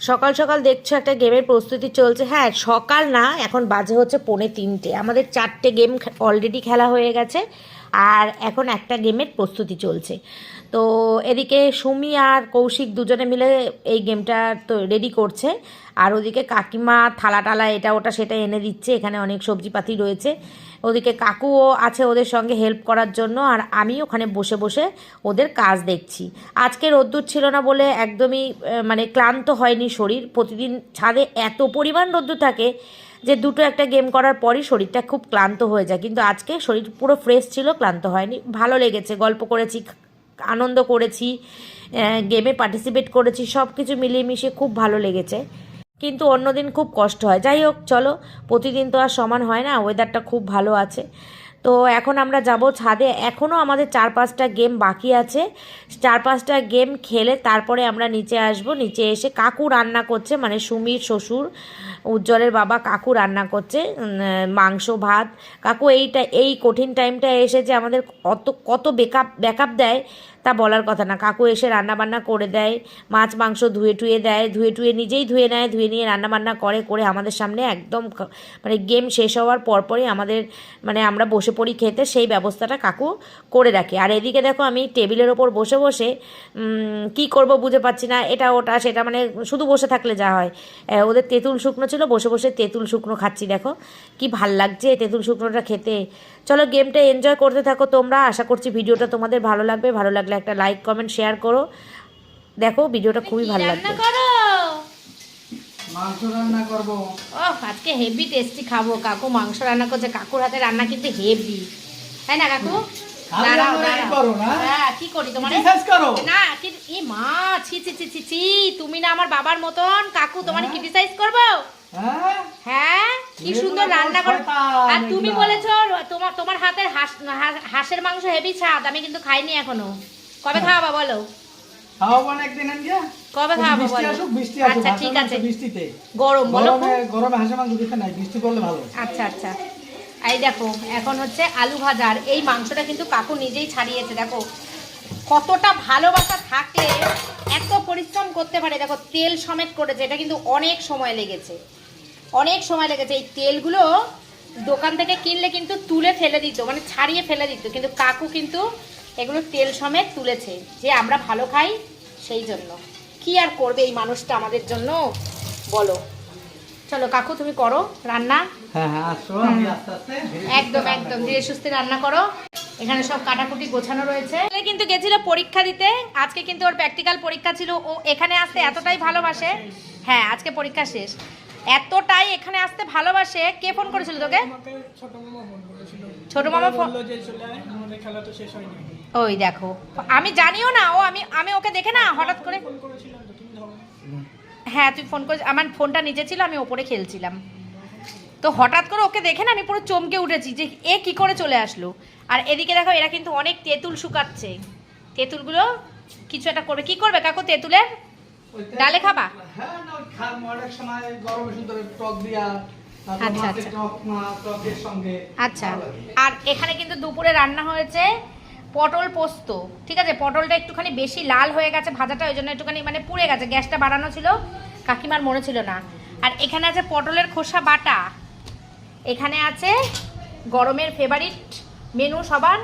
সকাল সকাল দেখছ একটা গেমের প্রস্তুতি চলছে। হ্যাঁ সকাল না, এখন বাজে হচ্ছে পৌনে তিনটে। আমাদের চারটে গেম অলরেডি খেলা হয়ে গেছে আর এখন একটা গেমের প্রস্তুতি চলছে। তো এদিকে সুমি আর কৌশিক দুজনে মিলে এই গেমটা তো রেডি করছে। আর ওদিকে কাকিমা থালা টালা এটা ওটা সেটা এনে দিচ্ছে, এখানে অনেক সবজিপাতি রয়েছে। ওদিকে কাকুও আছে ওদের সঙ্গে হেল্প করার জন্য আর আমি ওখানে বসে বসে ওদের কাজ দেখছি। আজকে রোদ্দুর ছিল না বলে একদমই মানে ক্লান্ত হয়নি শরীর। প্রতিদিন ছাদে এত পরিমাণ রোদ্দুর থাকে যে দুটো একটা গেম করার পরই শরীরটা খুব ক্লান্ত হয়ে যায়। কিন্তু আজকে শরীর পুরো ফ্রেশ ছিল, ক্লান্ত হয়নি। ভালো লেগেছে, গল্প করেছি, আনন্দ করেছি গেমে পার্টিসিপেট করেছি সব কিছু মিলিয়ে মিশিয়ে খুব ভালো লেগেছে। কিন্তু অন্যদিন খুব কষ্ট হয়। যাই হোক, চলো, প্রতিদিন তো আর সমান হয় না ওয়েদারটা খুব ভালো আছে। তো এখন আমরা যাব ছাদে। এখনও আমাদের চার পাঁচটা গেম বাকি আছে। চার পাঁচটা গেম খেলে তারপরে আমরা নিচে আসব। নিচে এসে কাকু রান্না করছে মানে সুমির শ্বশুর, উজ্জ্বলের বাবা কাকু রান্না করছে মাংস, ভাত। কাকু এইটা, এই কঠিন টাইমটা এসে যে আমাদের কত কত বেকআপ ব্যাকআপ দেয় তা বলার কথা না। কাকু এসে রান্নাবান্না করে দেয়, মাছ, মাংস ধুয়ে টুয়ে দেয়, ধুয়ে টুয়ে নিজেই ধুয়ে নেয়, ধুয়ে নিয়ে রান্নাবান্না করে করে আমাদের সামনে একদম মানে গেম শেষ হওয়ার পরপরই আমাদের মানে আমরা বসে পড়ি খেতে, সেই ব্যবস্থাটা কাকু করে রাখে। আর এদিকে দেখো আমি টেবিলের ওপর বসে বসে কি করব বুঝে পাচ্ছি না, এটা, ওটা, সেটা মানে শুধু বসে থাকলে যা হয়। ওদের তেঁতুল শুকনো ছিল, বসে বসে তেঁতুল শুকনো খাচ্ছি দেখো, কি ভালো লাগছে তেঁতুল শুকনোটা খেতে। চলো গেমটা এনজয় করতে থাকো তোমরা, আশা করছি ভিডিওটা তোমাদের ভালো লাগবে, ভালো লাগলে একটা লাইক কমেন্ট শেয়ার করো। দেখো ভিডিওটা খুবই ভালো লাগবে। মাংস রান্না করব। ও আজকে হেভি টেস্টি খাব। কাকু মাংস রান্না করছে। কাকুর হাতে রান্না কিন্তু হেভি তাই না কাকু? খালি দাঁড়াও রান্নাই দাঁড়াও। করো না? হ্যাঁ কি করি তোমার? Criticize করো? না কি এ মা ছি ছি ছি ছি ছি তুমি না আমার বাবার মতন। কাকু তোমার হ্যাঁ? ক্রিটিসাইজ করব? হ্যাঁ? হ্যাঁ? কি সুন্দর রান্না করো। আর তুমি। বলেছ তোমার তোমার হাতের হাঁস হাঁস- হাঁসের মাংস হেভি স্বাদ আমি কিন্তু খাইনি এখনও। কবে হ্যাঁ। খাওয়াবা বলো? খাওয়াবো না একদিন আনগে কবে খাওয়াবো বৃষ্টি বলো? আসুক বৃষ্টি আসুক আচ্ছা ঠিক আছে। বৃষ্টিতে। গরম বলো গরমে হাঁসের মাংস দিতে নাই বৃষ্টি পড়লে ভালো। আচ্ছা আচ্ছা। এই দেখো এখন হচ্ছে আলু ভাজার এই মাংসটা কিন্তু কাকু নিজেই ছাড়িয়েছে দেখো। কতটা ভালোবাসা থাকলে এত পরিশ্রম করতে পারে। দেখো তেল সমেত করেছে এটা কিন্তু অনেক সময় লেগেছে। অনেক সময় লেগেছে। এই তেলগুলো দোকান থেকে কিনলে কিন্তু তুলে ফেলে দিত মানে ছাড়িয়ে ফেলে দিত। কিন্তু কাকু কিন্তু এগুলো তেল সমেত তুলেছে। যে আমরা ভালো খাই সেই জন্য। কি আর করবে এই মানুষটা আমাদের জন্য? বলো। চলো কাকু তুমি করো রান্না। হ্যাঁ হ্যাঁ একদম একদম ধীরে সুস্থে রান্না করো। এখানে সব কাটাকুটি গোছানো রয়েছে। ছেলে কিন্তু গেছিল পরীক্ষা দিতে। আজকে কিন্তু ওর প্র্যাকটিক্যাল পরীক্ষা ছিল। ও এখানে আসতে এতটাই ভালোবাসে। হ্যাঁ আজকে পরীক্ষা শেষ। এতটাই এখানে আসতে ভালোবাসে। কে ফোন করেছিল তোকে? ছোট মামা ফোন ওই দেখো। আমি জানিও না, ও আমি আমি ওকে দেখে না, হঠাৎ করে হ্যাঁ তুই ফোন করে আমার ফোনটা নিচে ছিল, আমি ওপরে খেলছিলাম। তো হঠাৎ করে ওকে দেখে না, আমি পুরো চমকে উঠেছি যে এ কি করে চলে আসলো। আর এদিকে দেখো, এরা কিন্তু অনেক তেঁতুল শুকাচ্ছে। তেঁতুলগুলো কিছু একটা করবে। কি করবে কাকু, তেঁতুলের? ডালে খাবা? হ্যাঁ না খাম অনেক সময় গরমে সুন্দর টক দিয়া আচ্ছা, আচ্ছা। টকের সঙ্গে আচ্ছা। আর এখানে কিন্তু দুপুরে রান্না হয়েছে পটল পোস্ত ঠিক আছে? পটলটা একটুখানি বেশি লাল হয়ে গেছে ভাজাটা ওই জন্য একটুখানি মানে পুড়ে গেছে গ্যাসটা বাড়ানো ছিল কাকিমার মনে ছিল না। আর এখানে আছে পটলের খোসা বাটা এখানে আছে গরমের ফেভারিট মেনু সবার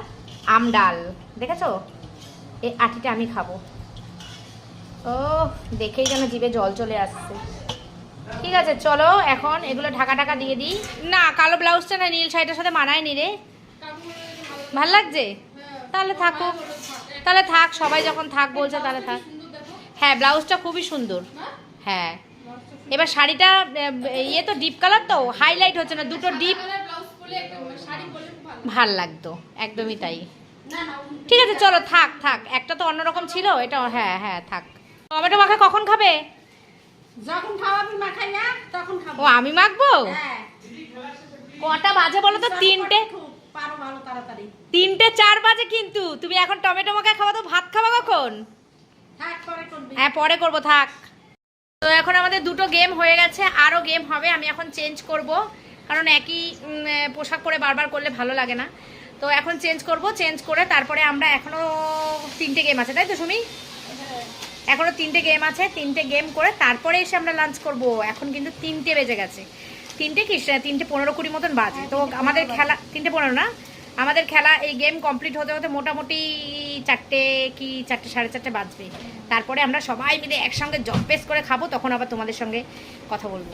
আম ডাল দেখেছ? এই আটিটা আমি খাব। ও দেখেই যেন জিভে জল চলে আসছে। ঠিক আছে, চলো, এখন এগুলো ঢাকা ঢাকা দিয়ে দিই। না, কালো ব্লাউজটা না, নীল শাড়িটার সাথে মানায় নি রে। ভালো লাগছে? তাহলে থাকুক তাহলে থাক, সবাই যখন থাক বলছে তাহলে থাক। হ্যাঁ ব্লাউজটা খুবই সুন্দর। হ্যাঁ। এবার শাড়িটা ইয়ে তো ডিপ কালার তো হাইলাইট হচ্ছে না, দুটো ডিপ ভালো লাগতো, একদমই তাই। ঠিক আছে, চলো, থাক থাক। একটা তো অন্যরকম ছিল, এটা হ্যাঁ হ্যাঁ থাক। টমেটো মাখা কখন খাবে? যখন খাওয়াবি মাখাই না তখন খাব। ও আমি মাখবো? হ্যাঁ। কটা বাজে বলো তো? তিনটে? পারো ভালো তাড়াতাড়ি। তিনটে চার বাজে কিন্তু। তুমি এখন টমেটো মাখা খাওয়া তো ভাত খাওয়া কখন? থাক পরে করবি। হ্যাঁ পরে করব থাক। তো এখন আমাদের দুটো গেম হয়ে গেছে। আরও গেম হবে আমি এখন চেঞ্জ করব। কারণ একই পোশাক পরে বারবার করলে ভালো লাগে না। তো এখন চেঞ্জ করব চেঞ্জ করে তারপরে আমরা এখনও তিনটে গেম আছে তাই তো সুমি? এখনও তিনটে গেম আছে তিনটে গেম করে তারপরে এসে আমরা লাঞ্চ করব। এখন কিন্তু তিনটে বেজে গেছে। তিনটে কি? তিনটে পনেরো কুড়ি মতন বাজে। তো আমাদের খেলা তিনটে পনেরো না? আমাদের খেলা এই গেম কমপ্লিট হতে হতে মোটামুটি চারটে কি চারটে সাড়ে চারটে বাজবে। তারপরে আমরা সবাই মিলে একসঙ্গে জব জম্পেস করে খাব তখন আবার তোমাদের সঙ্গে কথা বলব।